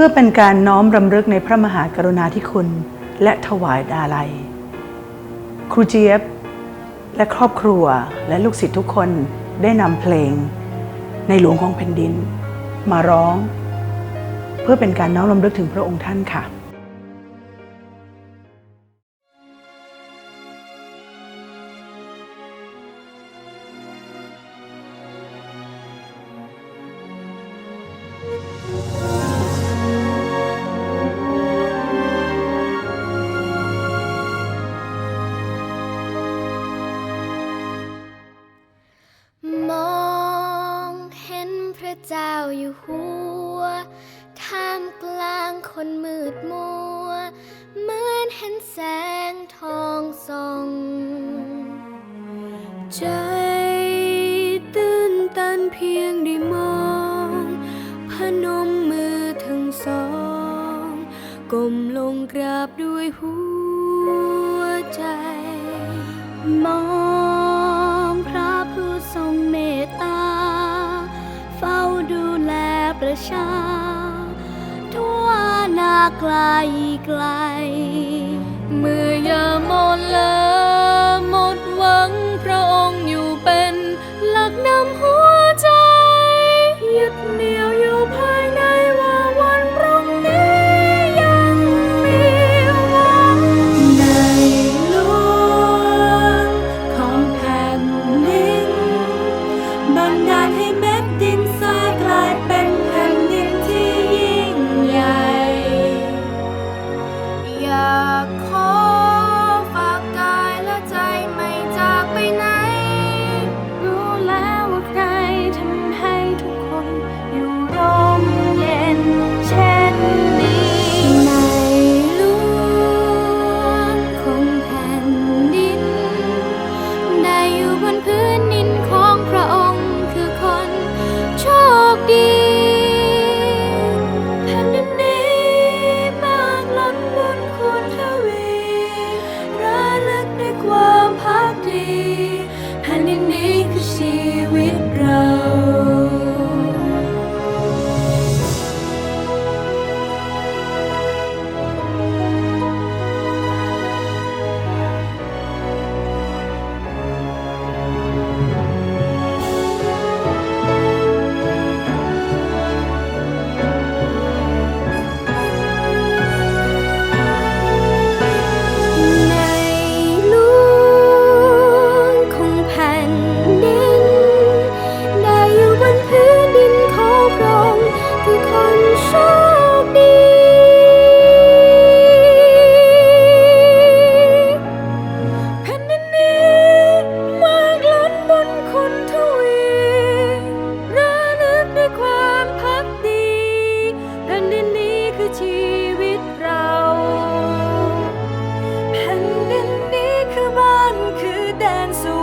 พื่อเป็นการน้อมรำลึกในพระมหากรุณาธิคุณ และถวายดาลัย ครูเจี๊ยบ และครอบครัวและลูกศิษย์ทุกคนได้นำเพลง ในหลวงของแผ่นดิน มาร้อง เพื่อเป็นการน้อมรำลึกถึงพระองค์ท่านค่ะ เจ้าอยู่หัว ท่ามกลางคนมืดมัว เหมือนเห็นแสงทองส่อง ใจตื้นตันเพียงได้มอง พนมมือทั้งสองก้มลงกราบด้วยหัวใจ มอง ประชา ทั่วนาไกลไกล เมื่อยามอนลย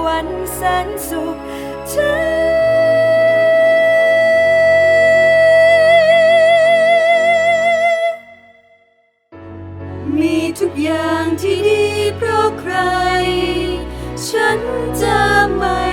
วรรค์แสนสุขใจมีทุกอย่างที่ดีเพราะใคร ฉันจะไม่